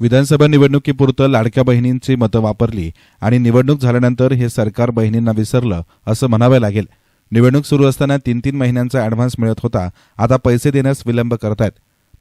विधानसभा निवडणुकीपुरतं लाडक्या बहिणींची मतं वापरली आणि निवडणूक झाल्यानंतर हे सरकार बहिणींना विसरलं असं म्हणावं लागेल. निवडणूक सुरू असताना तीन तीन महिन्यांचा ऍडव्हान्स मिळत होता. आता पैसे देण्यास विलंब करतायत.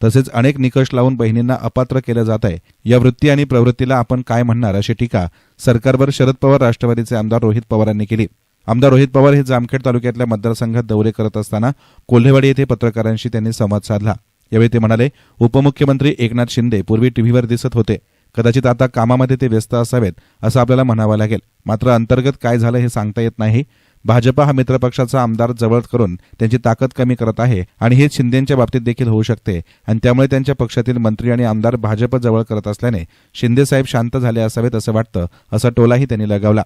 तसेच अनेक निकष लावून बहिणींना अपात्र केलं जात आहे या वृत्ती आणि प्रवृत्तीला आपण काय म्हणणार अशी टीका सरकारवर शरद पवार राष्ट्रवादीचे आमदार रोहित पवारांनी केली. आमदार रोहित पवार हे जामखेड तालुक्यातल्या मतदारसंघात दौरे करत असताना कोल्हेवाडी येथे पत्रकारांशी त्यांनी संवाद साधला. यावेळी ते म्हणाले उपमुख्यमंत्री एकनाथ शिंदे पूर्वी टीव्हीवर दिसत होते. कदाचित आता कामामध्ये ते व्यस्त असावेत असं आपल्याला म्हणावं लागेल. मात्र अंतर्गत काय झालं हे सांगता येत नाही. भाजपा हा मित्रपक्षाचा आमदार जवळ करून त्यांची ताकद कमी करत आहे आणि हे शिंदेच्या बाबतीत देखील होऊ शकते. आणि त्यामुळे त्यांच्या पक्षातील मंत्री आणि आमदार भाजप जवळ करत असल्याने शिंदे साहेब शांत झाले असावेत असं वाटतं असा टोलाही त्यांनी लगावला.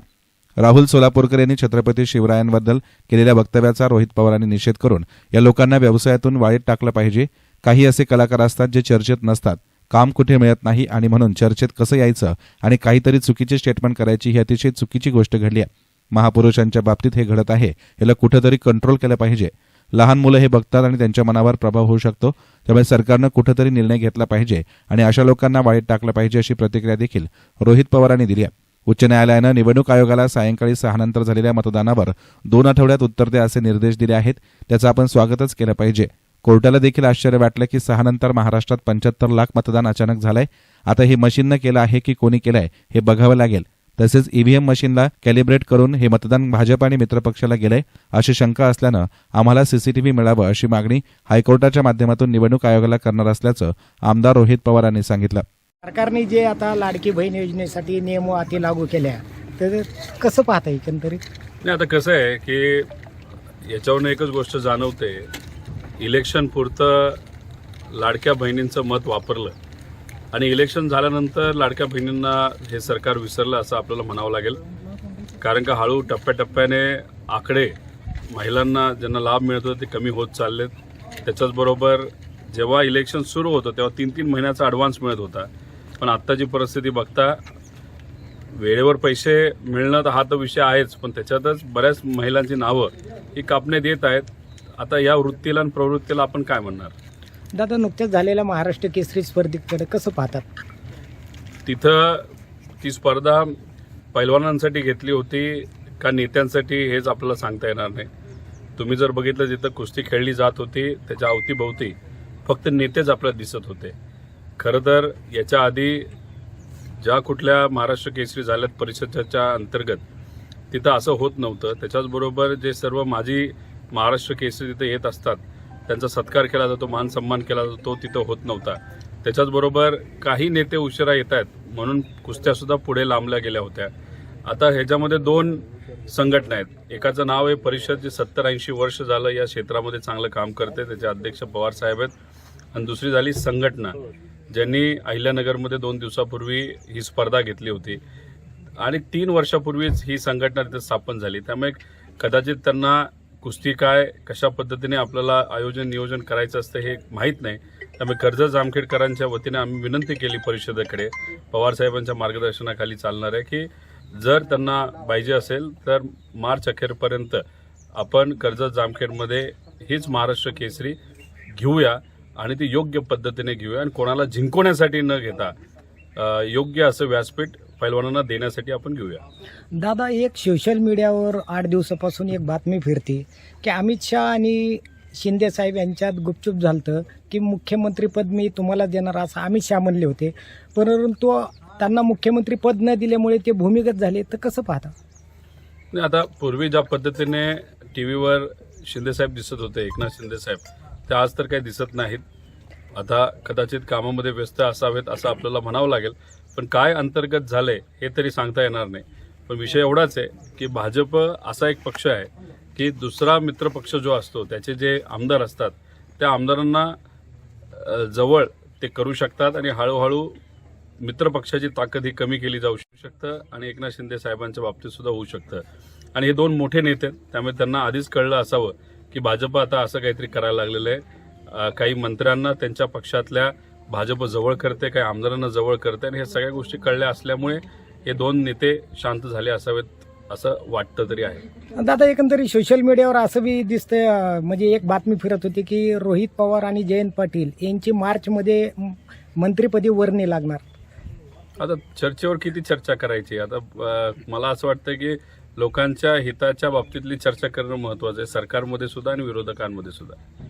राहुल सोलापूरकर यांनी छत्रपती शिवरायांबद्दल केलेल्या वक्तव्याचा रोहित पवारांनी निषेध करून या लोकांना व्यवसायातून वाळीत टाकलं पाहिजे. काही असे कलाकार असतात जे चर्चेत नसतात काम कुठे मिळत नाही आणि म्हणून चर्चेत कसं यायचं आणि काहीतरी चुकीचे स्टेटमेंट करायची ही अतिशय चुकीची गोष्ट घडली आहे. महापुरुषांच्या बाबतीत हे घडत आहे याला कुठेतरी कंट्रोल केलं पाहिजे. लहान मुलं हे बघतात आणि त्यांच्या मनावर प्रभाव होऊ शकतो त्यामुळे सरकारनं कुठेतरी निर्णय घेतला पाहिजे आणि अशा लोकांना वाईट टाकलं पाहिजे अशी प्रतिक्रिया देखील रोहित पवारांनी दिली आहे. उच्च न्यायालयानं निवडणूक आयोगाला सायंकाळी सहानंतर झालेल्या मतदानावर दोन आठवड्यात उत्तर द्या असे निर्देश दिले आहेत त्याचं आपण स्वागतच केलं पाहिजे. कोर्टाला देखील आश्चर्य वाटलं की सहानंतर महाराष्ट्रात पंच्याहत्तर लाख मतदान अचानक झालंय. आता हे मशीननं केलं आहे की कोणी केलंय हे बघावं लागेल. तसेच ईव्हीएम मशीनला कॅलिब्रेट करून हे मतदान भाजप आणि मित्रपक्षाला गेलंय अशी शंका असल्यानं आम्हाला सीसीटीव्ही मिळावं अशी मागणी हायकोर्टाच्या माध्यमातून निवडणूक आयोगाला करणार असल्याचं आमदार रोहित पवारांनी सांगितलं. सरकारने जे आता लाडकी बहीण योजनेसाठी नियम अटी लागू केल्या तर कसं पाहता एकंदरीत? नाही आता कसं आहे की याच्यावरून एकच गोष्ट जाणवते इलेक्शन पुरतं लाडक्या बहिणींचं मत वापरलं आणि इलेक्शन झाल्यानंतर लाडक्या बहिणींना हे सरकार विसरलं असं आपल्याला म्हणावं लागेल. कारण का हळू टप्प्याटप्प्याने आकडे महिलांना ज्यांना लाभ मिळत होता ते कमी होत चाललेत. त्याच्याचबरोबर जेव्हा इलेक्शन सुरू होतं तेव्हा तीन तीन महिन्याचा ॲडव्हान्स मिळत होता. पण आत्ताची परिस्थिती बघता वेळेवर पैसे मिळणं तर हा तर विषय आहेच पण त्याच्यातच बऱ्याच महिलांची नावं ही कापण्यात येत आहेत. आता या वृत्तीला आणि प्रवृत्तीला आपण काय म्हणणार? दादा नुकत्याच झालेल्या महाराष्ट्र केसरी स्पर्धेकडे कसं पाहतात? तिथं ती स्पर्धा पैलवानांसाठी घेतली होती का नेत्यांसाठी हेच आपल्याला सांगता येणार नाही. तुम्ही जर बघितलं जिथं कुस्ती खेळली जात होती त्याच्या अवतीभोवती फक्त नेतेच आपल्याला दिसत होते. खरं तर याच्या आधी ज्या कुठल्या महाराष्ट्र केसरी झाल्यात परिषदेच्या अंतर्गत तिथं असं होत नव्हतं. त्याच्याचबरोबर जे सर्व माजी महाराष्ट्र केसरी तिथे येत असतात त्यांचा सत्कार केला जातो मान सन्मान केला जातो तो तिथं होत नव्हता. त्याच्याचबरोबर काही नेते उशिरा येत आहेत म्हणून कुस्त्यासुद्धा पुढे लांबल्या गेल्या होत्या. आता ह्याच्यामध्ये दोन संघटना आहेत. एकाचं नाव आहे परिषद जे सत्तर ऐंशी वर्ष झालं या क्षेत्रामध्ये चांगलं काम करते त्याचे अध्यक्ष पवार साहेब आहेत. आणि दुसरी झाली संघटना ज्यांनी अहिल्यानगरमध्ये दोन दिवसापूर्वी ही स्पर्धा घेतली होती. आणि तीन वर्षापूर्वीच ही संघटना तिथे स्थापन झाली. त्यामुळे कदाचित त्यांना कुस्ती काय कशा पद्धतीने आपल्याला आयोजन नियोजन करायचं असतं हे माहीत नाही. त्यामुळे कर्जत जामखेडकरांच्या वतीने आम्ही विनंती केली परिषदेकडे पवार साहेबांच्या मार्गदर्शनाखाली चालणार आहे की जर त्यांना पाहिजे असेल तर मार्च अखेरपर्यंत आपण कर्जत जामखेडमध्ये हीच महाराष्ट्र केसरी घेऊया आणि ती योग्य पद्धतीने घेऊया आणि कोणाला जिंकवण्यासाठी न घेता योग्य असं व्यासपीठ पैलवानांना देण्यासाठी आपण घेऊया. दादा एक सोशल मीडियावर आठ दिवसापासून एक बातमी फिरते की अमित शहा आणि शिंदे साहेब यांच्यात गुपचूप झालतं की मुख्यमंत्रीपद मी तुम्हाला देणार असं अमित शहा म्हणले होते. परंतु त्यांना मुख्यमंत्री पद न दिल्यामुळे ते भूमिगत झाले तर कसं पाहता? नाही, आता पूर्वी ज्या पद्धतीने टी व्हीवर शिंदेसाहेब दिसत होते एकनाथ शिंदेसाहेब ते आज तर काही दिसत नाहीत. आता कदाचित कामामध्ये व्यस्त असावेत असं आपल्याला म्हणावं लागेल. पण काय अंतर्गत झालंय हे तरी सांगता येणार नाही. पण विषय एवढाच आहे की भाजप असा एक पक्ष आहे की दुसरा मित्रपक्ष जो असतो त्याचे जे आमदार असतात त्या आमदारांना जवळ ते करू शकतात आणि हळूहळू मित्रपक्षाची ताकद ही कमी केली जाऊ शकतं आणि एकनाथ शिंदे साहेबांच्या बाबतीत सुद्धा होऊ शकतं. आणि हे दोन मोठे नेते त्यामुळे त्यांना आधीच कळलं असावं की भाजप आता असं काहीतरी करायला लागलेलं आहे. काही मंत्र्यांना त्यांच्या पक्षातल्या भाजप जवळ करते काही आमदारांना जवळ करते आणि ह्या सगळ्या गोष्टी कळल्या असल्यामुळे हे दोन नेते शांत झाले असावेत असं वाटतं तरी आहे. दादा एकंदरीत सोशल मीडियावर असं बी दिसतंय अं, म्हणजे एक बातमी फिरत होती की रोहित पवार आणि जयंत पाटील यांची मार्चमध्ये मंत्रिपदी वर्णी लागणार. आता चर्चेवर किती चर्चा करायची? आता मला असं वाटतं की लोकांच्या हिताच्या बाबतीतली चर्चा करणं महत्वाचं आहे सरकारमध्ये सुद्धा आणि विरोधकांमध्ये सुद्धा.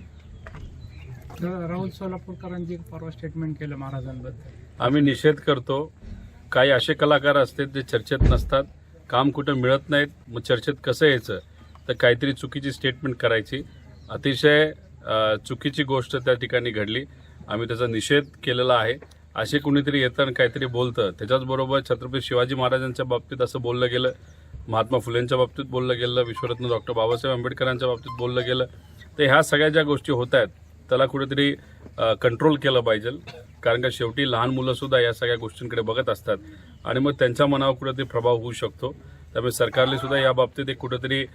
राहुल सोलापूरकरांची परवा स्टेटमेंट केलं महाराजांबद्दल. आम्ही निषेध करतो काही असे कलाकार असतात जे चर्चेत नसतात काम कुठं मिळत नाहीत मग चर्चेत कसं यायचं? तर काहीतरी चुकीची स्टेटमेंट करायची. अतिशय चुकीची गोष्ट त्या ठिकाणी घडली. आम्ही त्याचा निषेध केलेला आहे. असे कुणीतरी येतं आणि काहीतरी बोलतं. त्याच्याचबरोबर छत्रपती शिवाजी महाराजांच्या बाबतीत असं बोललं गेलं. महात्मा फुलेंच्या बाबतीत बोललं गेलं. विश्वरत्न डॉक्टर बाबासाहेब आंबेडकरांच्या बाबतीत बोललं गेलं. तर ह्या सगळ्या ज्या गोष्टी होत आहेत त्याला कुठेतरी कंट्रोल केलं पाहिजे. कारण का शेवटी लहान मुलं सुद्धा या सगळ्या गोष्टींकडे बघत असतात. आणि मग त्यांच्या मनावर कुठेतरी प्रभाव होऊ शकतो. त्यामुळे सरकारने सुद्धा या बाबतीत एक कुठेतरी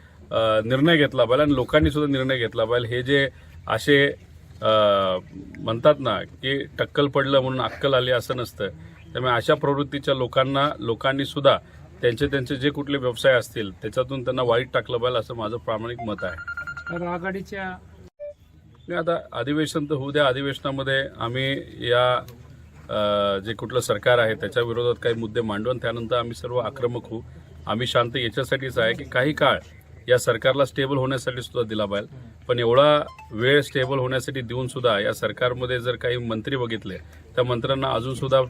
निर्णय घेतला पाहिजे आणि लोकांनी सुद्धा निर्णय घेतला पाहिजे. हे जे असे म्हणतात ना की टक्कल पडलं म्हणून अक्कल आली असं नसतं. त्यामुळे अशा प्रवृत्तीच्या लोकांना लोकांनी सुद्धा त्यांचे त्यांचे जे कुठले व्यवसाय असतील त्याच्यातून त्यांना वाईट टाकलं पाहिजे असं माझं प्रामाणिक मत आहे. तर आघाडीच्या नाही आता अधिवेशन तर होऊ द्या. अधिवेशनामध्ये आम्ही या जे कुठलं सरकार आहे त्याच्या विरोधात काही मुद्दे मांडू आणि त्यानंतर आम्ही सर्व आक्रमक होऊ. आम्ही शांत याच्यासाठीच आहे की काही काळ या सरकारला स्टेबल होण्यासाठी सुद्धा दिला पाहिजे. पण एवढा वेळ स्टेबल होण्यासाठी देऊन सुद्धा या सरकारमध्ये जर काही मंत्री बघितले त्या मंत्र्यांना अजून सुद्धा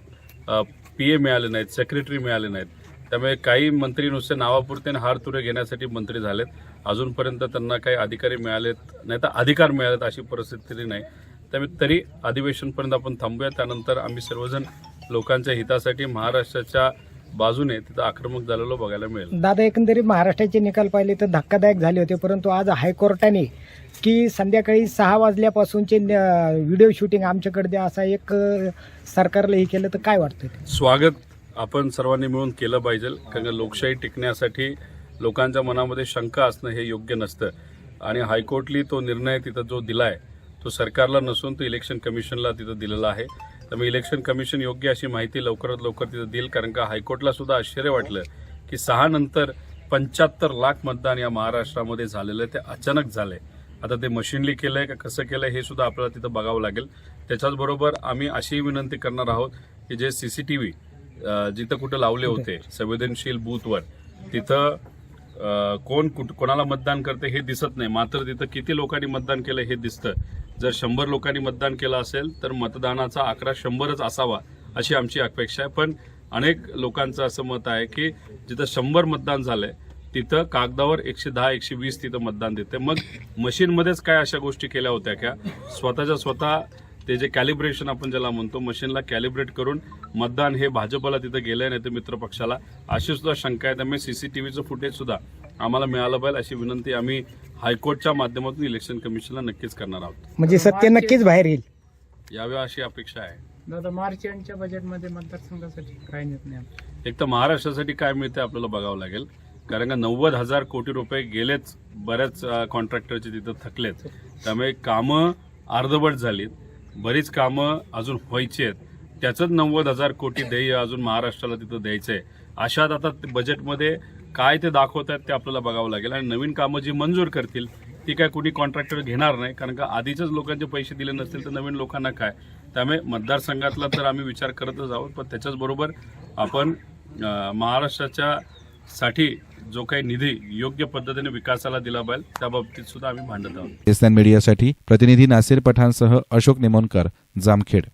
पी ए मिळाले नाहीत सेक्रेटरी मिळाले नाहीत. त्यामुळे काही मंत्री नुसते नावापुरते हार तुरे घेण्यासाठी मंत्री झालेत. अजूनपर्यंत त्यांना काही अधिकारी मिळालेत नाही तर अधिकार मिळालेत अशी परिस्थिती नाही. त्यामुळे तरी अधिवेशनपर्यंत आपण थांबूया. त्यानंतर आम्ही सर्वजण लोकांच्या हितासाठी महाराष्ट्राच्या बाजूने तिथं आक्रमक झालेलो बघायला मिळेल. दादा एकंदरीत महाराष्ट्राचे निकाल पाहिले तर धक्कादायक झाले होते परंतु आज हायकोर्टाने की संध्याकाळी सहा वाजल्यापासूनचे व्हिडिओ शूटिंग आमच्याकडे द्या असा एक सरकारला हे केलं तर काय वाटतं स्वागत आपण सर्वांनी मिळून केलं पाहिजे. कारण लोकशाही टिकण्यासाठी लोकांच्या मनामध्ये शंका असणं हे योग्य नसतं. आणि हायकोर्टली तो निर्णय तिथं जो दिलाय तो सरकारला नसून तो इलेक्शन कमिशनला तिथं दिलेला आहे. त्यामुळे इलेक्शन कमिशन योग्य अशी माहिती लवकरात लवकर तिथं देईल कारण का हायकोर्टला सुद्धा आश्चर्य वाटलं की सहा नंतर पंच्याहत्तर लाख मतदान या महाराष्ट्रामध्ये झालेलं आहे. ते अचानक झालंय. आता ते मशीनली केलंय का कसं केलंय हे सुद्धा आपल्याला तिथं बघावं लागेल. त्याच्याचबरोबर आम्ही अशी विनंती करणार आहोत की जे सी सी टी व्ही जिथं कुठं लावले होते संवेदनशील बूथवर तिथं कोण कुठ कोणाला मतदान करते हे दिसत नाही. मात्र तिथं किती लोकांनी मतदान केलं हे दिसतं. जर शंभर लोकांनी मतदान केलं असेल तर मतदानाचा आकडा शंभरच असावा अशी आमची अपेक्षा आहे. पण अनेक लोकांचं असं मत आहे की जिथं शंभर मतदान झालंय तिथं कागदावर एकशे दहा एकशे वीस तिथं मतदान देते. मग मशीनमध्येच काय अशा गोष्टी केल्या होत्या का? स्वतःच्या स्वतः ते जे कॅलिब्रेशन आपण ज्याला म्हणतो मशीनला कॅलिब्रेट करून मतदान हे भाजपला तिथं गेलंय नाही तर मित्र पक्षाला अशी सुद्धा शंका आहे. त्यामुळे सीसीटीव्हीचं फुटेज सुद्धा आम्हाला मिळालं पाहिजे. अशी विनंती आम्ही हायकोर्टच्या माध्यमातून इलेक्शन कमिशनला नक्कीच करणार आहोत. म्हणजे सत्य नक्कीच बाहेर येईल. यावेळी अशी अपेक्षा आहे. दादा मार्च एंडच्या बजेटमध्ये मतदारसंघासाठी काय निर्णय आहे? एक तर महाराष्ट्रासाठी काय मिळते आपल्याला बघावं लागेल. कारण का नव्वद हजार कोटी रुपये गेलेच बऱ्याच कॉन्ट्रॅक्टरचे तिथं थकलेत. त्यामुळे कामं अर्धवट झालीत. बरीच कामं अजून व्हायची आहेत. त्याचंच नव्वद हजार कोटी ध्येय अजून महाराष्ट्राला तिथं द्यायचं आहे अशात आता ते बजेटमध्ये काय ते दाखवत आहेत ते आपल्याला बघावं लागेल. आणि नवीन कामं जी मंजूर करतील ती काय कुणी कॉन्ट्रॅक्टर घेणार नाही. कारण का आधीच्याच लोकांचे पैसे दिले नसतील तर नवीन लोकांना काय? त्यामुळे मतदारसंघातला तर आम्ही विचार करतच आहोत. पण त्याच्याचबरोबर आपण महाराष्ट्राच्या साठी जो काही निधी योग्य पद्धतीने विकासाला दिला पाहिजे त्या बाबतीत सुद्धा आम्ही भांडत आहोत. मीडियासाठी प्रतिनिधी नासिर पठाणसह अशोक निमोनकर जामखेड.